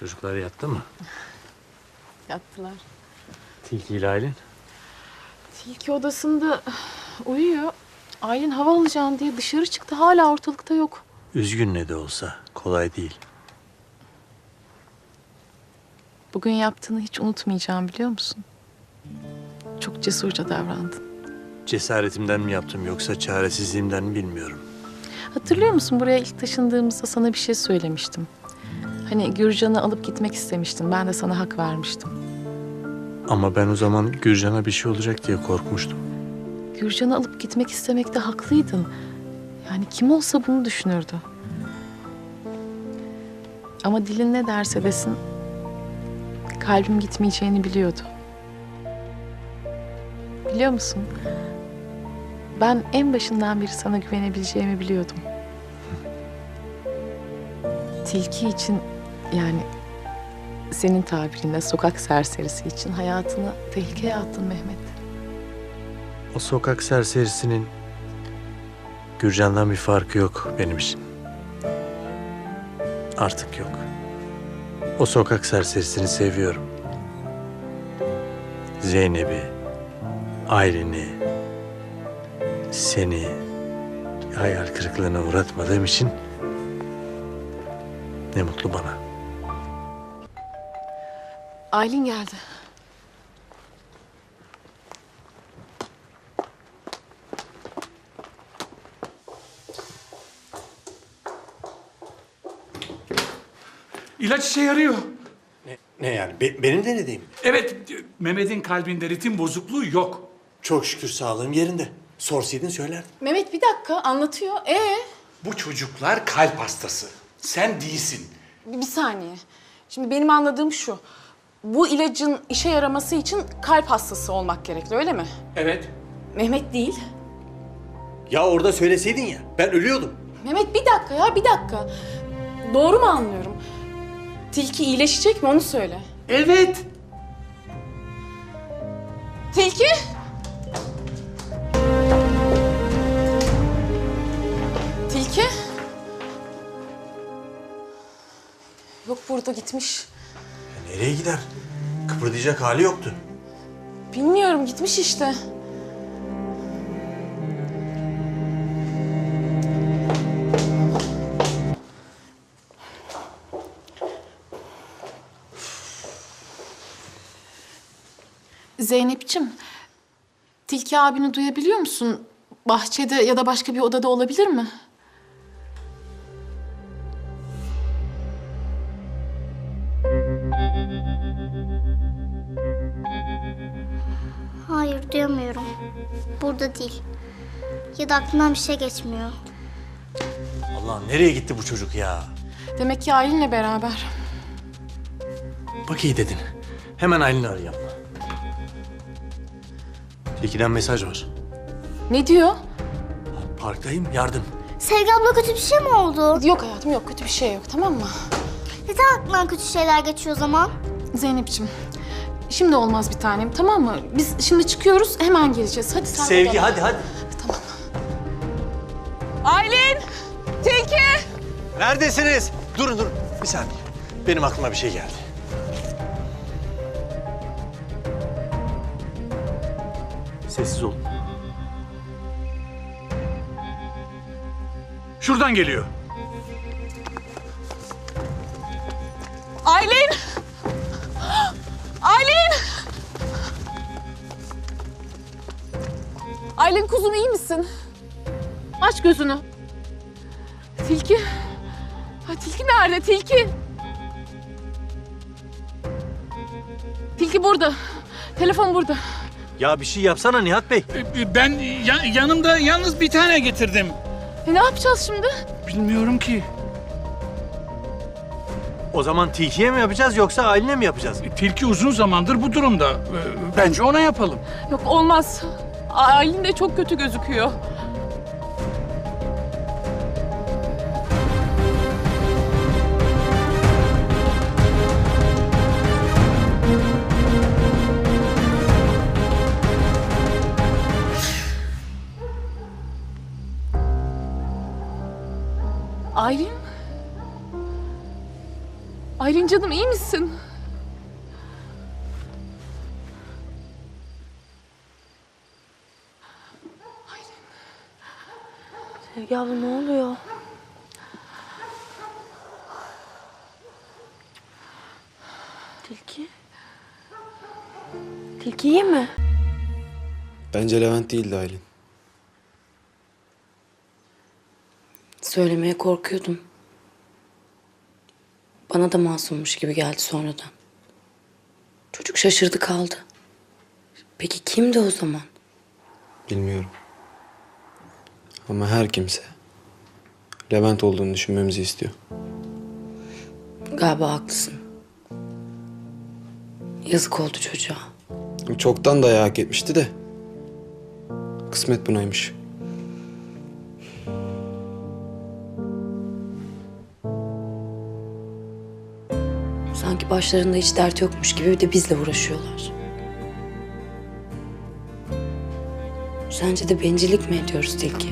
Çocuklar yattı mı? Yattılar. Tilki ile Aylin. Tilki odasında uyuyor. Aylin hava alacağım diye dışarı çıktı. Hala ortalıkta yok. Üzgün ne de olsa kolay değil. Bugün yaptığını hiç unutmayacağım biliyor musun? Çok cesurca davrandın. Cesaretimden mi yaptım yoksa çaresizliğimden mi bilmiyorum. Hatırlıyor musun buraya ilk taşındığımızda sana bir şey söylemiştim. Hani Gürcan'ı alıp gitmek istemiştin. Ben de sana hak vermiştim. Ama ben o zaman Gürcan'a bir şey olacak diye korkmuştum. Gürcan'ı alıp gitmek istemekte haklıydın. Yani kim olsa bunu düşünürdü. Ama dilin ne derse desin kalbim gitmeyeceğini biliyordu. Biliyor musun? Ben en başından beri sana güvenebileceğimi biliyordum. Tilki için yani senin tabirinle sokak serserisi için hayatını tehlikeye attın Mehmet. O sokak serserisinin Gürcan'dan bir farkı yok benim için. Artık yok. O sokak serserisini seviyorum. Zeynep'i, Aylin'i, seni hayal kırıklığına uğratmadığım için ne mutlu bana. Aylin geldi. İlaç işe yarıyor. Ne, ne yani? Be- benim denediğim. Evet, Mehmet'in kalbinde ritim bozukluğu yok. Çok şükür sağlığım yerinde. Sorsaydın söylerdim. Mehmet bir dakika anlatıyor. Ee? Bu çocuklar kalp hastası. Sen değilsin. Bir saniye. Şimdi benim anladığım şu. Bu ilacın işe yaraması için kalp hastası olmak gerekli öyle mi? Evet. Mehmet değil. Ya orada söyleseydin ya. Ben ölüyordum. Mehmet bir dakika ya bir dakika. Doğru mu anlıyorum? Tilki iyileşecek mi onu söyle. Evet. Tilki? Tilki? Yok burada gitmiş. Nereye gider? Kıpırdayacak hali yoktu. Bilmiyorum gitmiş işte. Zeynep'ciğim, Tilki abini duyabiliyor musun? Bahçede ya da başka bir odada olabilir mi? Hayır duyamıyorum. Burada değil. Ya da aklımdan bir şey geçmiyor. Allah nereye gitti bu çocuk ya? Demek ki Aylin'le beraber. Bak iyi dedin. Hemen Aylin'i arayalım. Tilki'den mesaj var. Ne diyor? Parktayım yardım. Sevgi abla kötü bir şey mi oldu? Yok hayatım yok kötü bir şey yok tamam mı? Neden aklından kötü şeyler geçiyor o zaman? Zeynep'ciğim şimdi olmaz bir tanem tamam mı? Biz şimdi çıkıyoruz hemen geleceğiz. Hadi sen de Sevgi gel. hadi hadi. Tamam. Aylin! Tilki! Neredesiniz? Durun durun. Bir saniye. Benim aklıma bir şey geldi. Sessiz olun. Şuradan geliyor. Aylin kuzum iyi misin? Aç gözünü. Tilki. Ha, tilki nerede? Tilki. Tilki burada. Telefon burada. Ya bir şey yapsana Nihat Bey. Ee, Ben ya- yanımda yalnız bir tane getirdim. E, ne yapacağız şimdi? Bilmiyorum ki. O zaman tilkiye mi yapacağız yoksa Aylin'e mi yapacağız? Tilki uzun zamandır bu durumda. Ee, Bence ona yapalım. Yok olmaz. Aylin de çok kötü gözüküyor. Aylin? Aylin canım iyi misin? Abla ne oluyor? Tilki? Tilki iyi mi? Bence Levent değildi Aylin. Söylemeye korkuyordum. Bana da masummuş gibi geldi sonradan. Çocuk şaşırdı kaldı. Peki kimdi o zaman? Bilmiyorum. Ama her kimse Levent olduğunu düşünmemizi istiyor. Galiba haklısın. Yazık oldu çocuğa. Çoktan dayağı hak etmişti de. Kısmet bunaymış. Sanki başlarında hiç dert yokmuş gibi bir de bizle uğraşıyorlar. Sence de bencillik mi ediyoruz Tilki?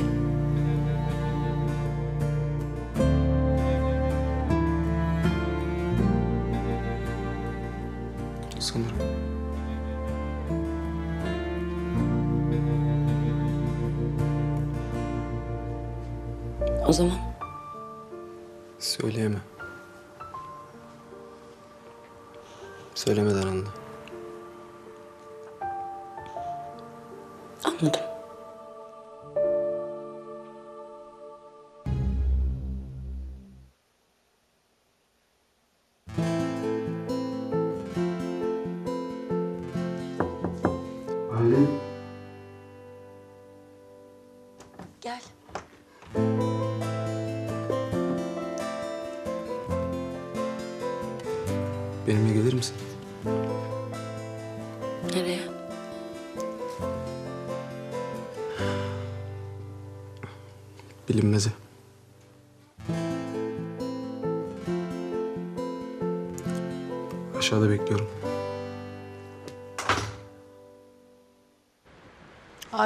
Gel. Benimle gelir misin? Nereye? Bilinmeze. Aşağıda bekliyorum.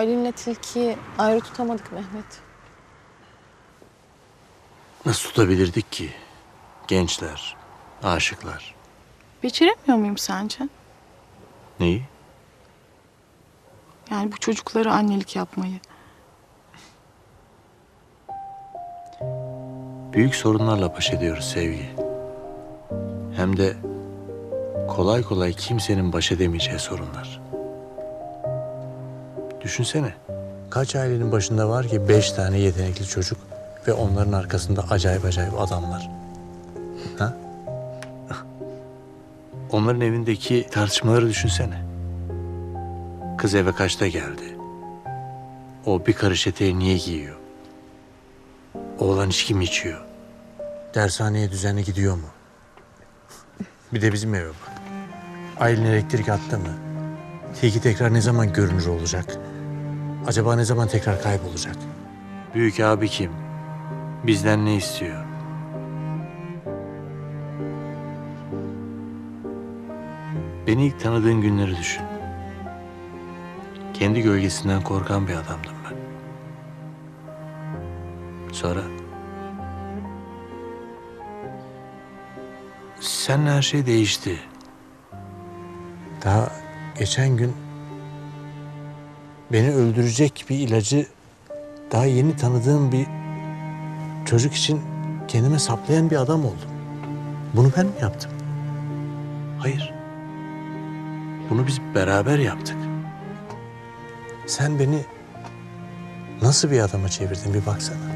Aylin'le Tilki'yi ayrı tutamadık Mehmet. Nasıl tutabilirdik ki? Gençler, aşıklar. Beceremiyor muyum sence? Neyi? Yani bu çocuklara annelik yapmayı. Büyük sorunlarla baş ediyoruz sevgi. Hem de kolay kolay kimsenin baş edemeyeceği sorunlar. Düşünsene. Kaç ailenin başında var ki beş tane yetenekli çocuk ve onların arkasında acayip acayip adamlar. Ha? Onların evindeki tartışmaları düşünsene. Kız eve kaçta geldi? O bir karış eteği niye giyiyor? Oğlan içki mi içiyor? Dershaneye düzenli gidiyor mu? Bir de bizim eve bak. Aylin elektrik attı mı? Tilki tekrar ne zaman görünür olacak? Acaba ne zaman tekrar kaybolacak? Büyük abi kim? Bizden ne istiyor? Beni ilk tanıdığın günleri düşün. Kendi gölgesinden korkan bir adamdım ben. Sonra seninle her şey değişti. Daha geçen gün beni öldürecek bir ilacı daha yeni tanıdığım bir çocuk için kendime saplayan bir adam oldum. Bunu ben mi yaptım? Hayır. Bunu biz beraber yaptık. Sen beni nasıl bir adama çevirdin bir baksana.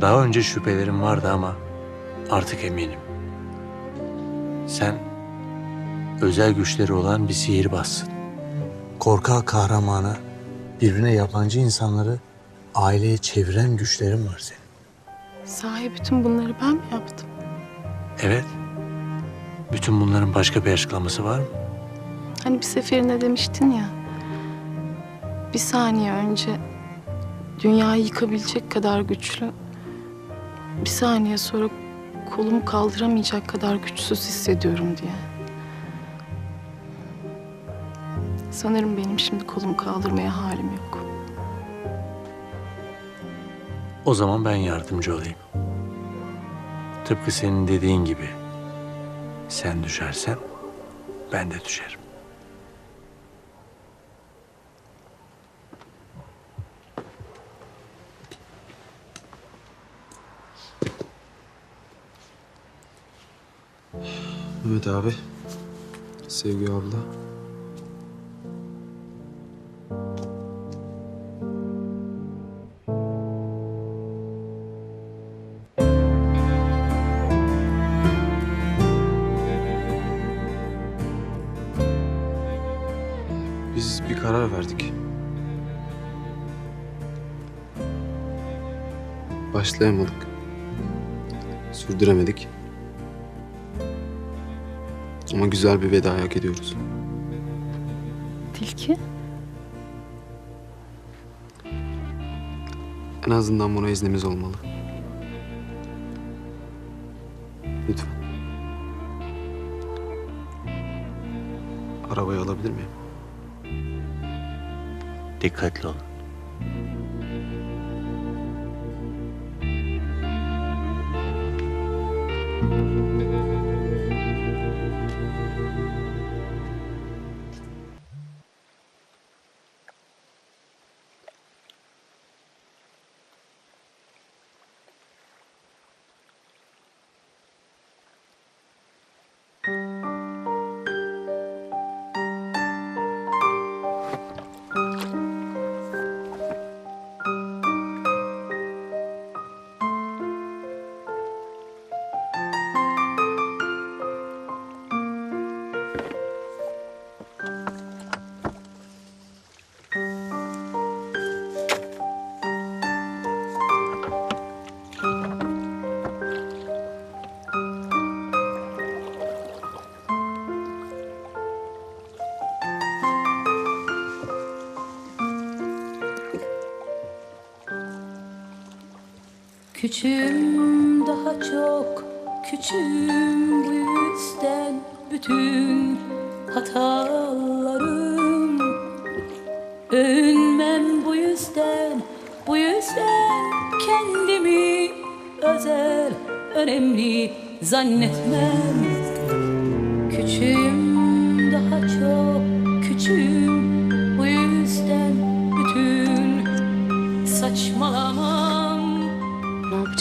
Daha önce şüphelerim vardı ama artık eminim. Sen özel güçleri olan bir sihirbazsın. Korkak kahramana, birbirine yabancı insanları aileye çeviren güçlerin var senin. Sahi bütün bunları ben mi yaptım? Evet. Bütün bunların başka bir açıklaması var mı? Hani bir seferinde demiştin ya. Bir saniye önce dünyayı yıkabilecek kadar güçlü. Bir saniye sonra kolumu kaldıramayacak kadar güçsüz hissediyorum diye. Sanırım benim şimdi kolumu kaldırmaya halim yok. O zaman ben yardımcı olayım. Tıpkı senin dediğin gibi Sen düşersen ben de düşerim. Mehmet abi. Sevgi abla. Biz bir karar verdik. Başlayamadık. Sürdüremedik. Ama güzel bir veda hak ediyoruz. Tilki? En azından buna iznimiz olmalı. Lütfen. Arabayı alabilir miyim? Dikkatli olun. Küçüğüm daha çok küçüğüm yüzden bütün hatalarım. Övünmem bu yüzden bu yüzden kendimi özel önemli zannetmem. Küçüğüm daha çok küçüğüm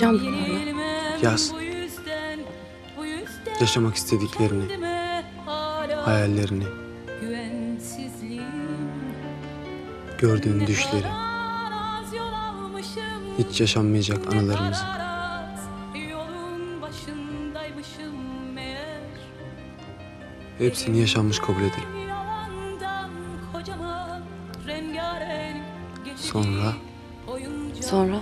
yapacağım bunlarla? Yaz. Yaşamak istediklerini, hayallerini, gördüğün düşleri, hiç yaşanmayacak anılarımızı. Hepsini yaşanmış kabul edelim. Sonra Sonra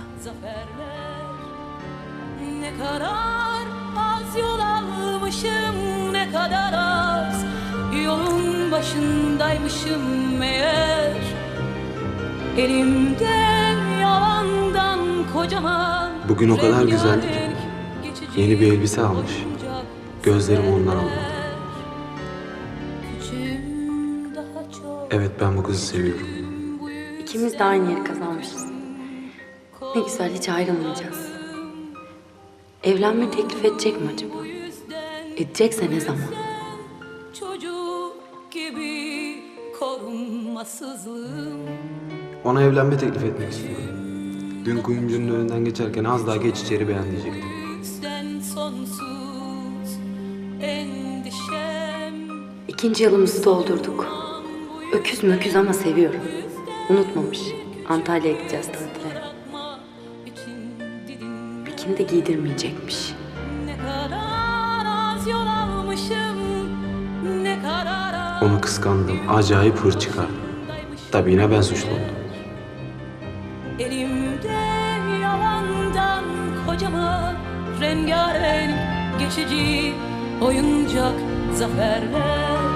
başındaymışım meğer Elimden yalandan kocaman Bugün o kadar güzeldi ki. Yeni bir elbise almış. Gözlerim ondan almadı. Küçüğüm daha çok Evet ben bu kızı seviyorum. ikimiz de aynı yeri kazanmışız. Ne güzel hiç ayrılmayacağız. Evlenme teklif edecek mi acaba? Edecekse ne zaman? Korunmasızlığım Ona evlenme teklif etmek istiyorum. Dün kuyumcunun önünden geçerken az daha geç içeri beğen diyecektim. Sen sonsuz endişem İkinci yılımızı doldurduk. Öküz möküz ama seviyorum. Unutmamış. Antalya'ya gideceğiz tatile. Bikini de giydirmeyecekmiş. Ne kadar az yol almışım Ne kadar az Onu kıskandım. Acayip hır çıkardım. Tabii yine ben suçlu oldum. Elimde yalandan kocaman rengarenk geçici oyuncak zaferler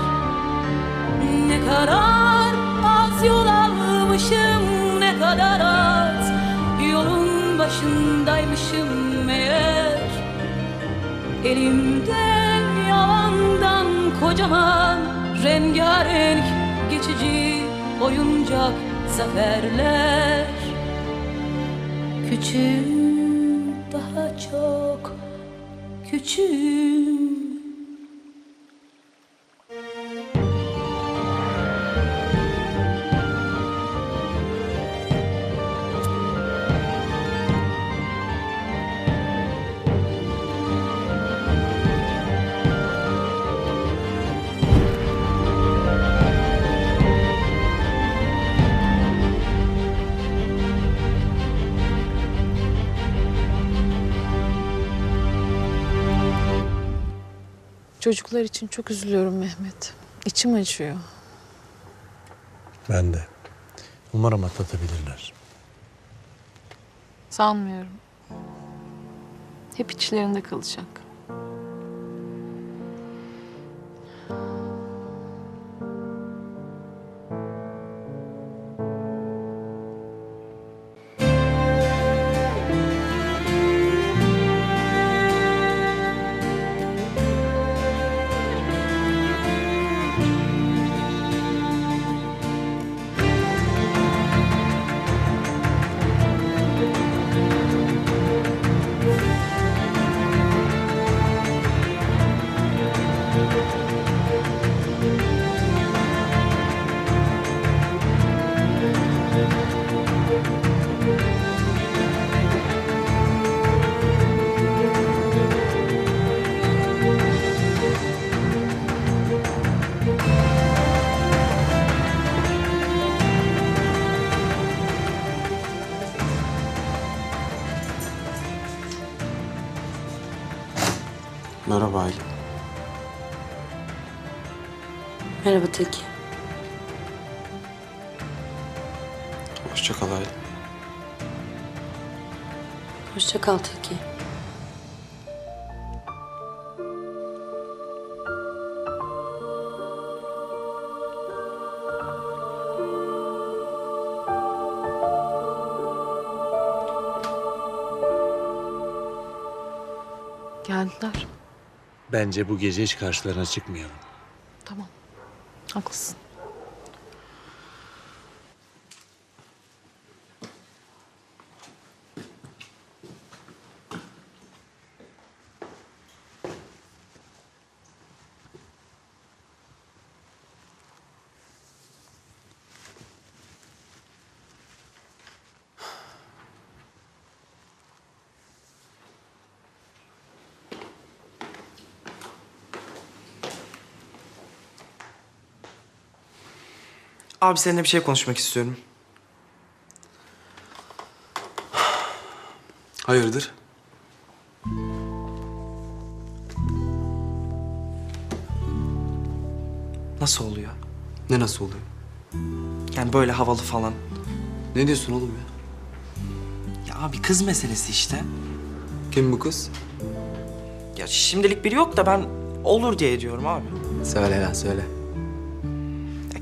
Ne kadar az yol almışım ne kadar az Yolun başındaymışım meğer Elimden yalandan kocaman rengarenk geçici oyuncak zaferler. Küçüğüm daha çok küçüğüm Çocuklar için çok üzülüyorum Mehmet. İçim acıyor. Ben de. Umarım atlatabilirler. Sanmıyorum. Hep içlerinde kalacak. Merhaba Aylin. Merhaba Tilki. Hoşça kal Aylin. Hoşça kal Tilki. Bence bu gece hiç karşılarına çıkmayalım. Tamam. Haklısın. Abi seninle bir şey konuşmak istiyorum. Hayırdır? Nasıl oluyor? Ne nasıl oluyor? Yani böyle havalı falan. Ne diyorsun oğlum ya? Ya abi kız meselesi işte. Kim bu kız? Ya şimdilik biri yok da ben olur diye diyorum abi. Söyle lan söyle.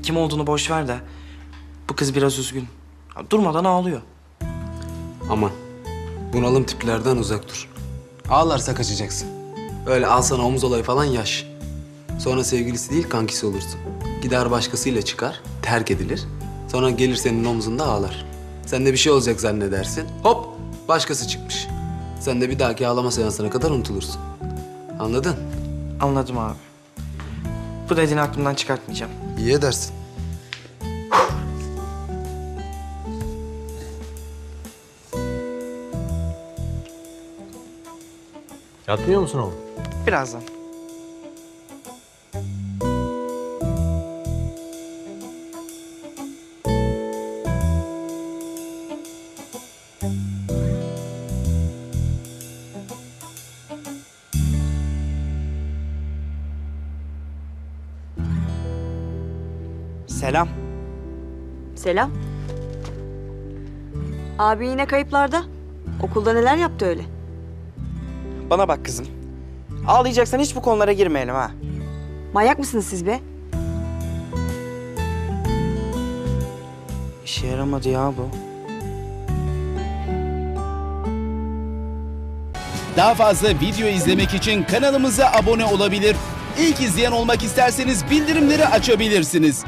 Kim olduğunu boş ver de bu kız biraz üzgün. Durmadan ağlıyor. Aman. Bunalım tiplerden uzak dur. Ağlarsa kaçacaksın. Öyle al sana omuz olayı falan yaş. Sonra sevgilisi değil kankisi olursun. Gider başkasıyla çıkar, terk edilir. Sonra gelir senin omzunda ağlar. Sen de bir şey olacak zannedersin. Hop başkası çıkmış. Sen de bir dahaki ağlama seansına kadar unutulursun. Anladın? Anladım abi. Bu dediğini aklımdan çıkartmayacağım. İyi edersin. Yatmıyor musun oğlum? Birazdan. Selam. Selam. Abi yine kayıplarda. Okulda neler yaptı öyle? Bana bak kızım. Ağlayacaksan hiç bu konulara girmeyelim ha. Manyak mısınız siz be? İşe yaramadı ya bu. Daha fazla video izlemek için kanalımıza abone olabilir. İlk izleyen olmak isterseniz bildirimleri açabilirsiniz.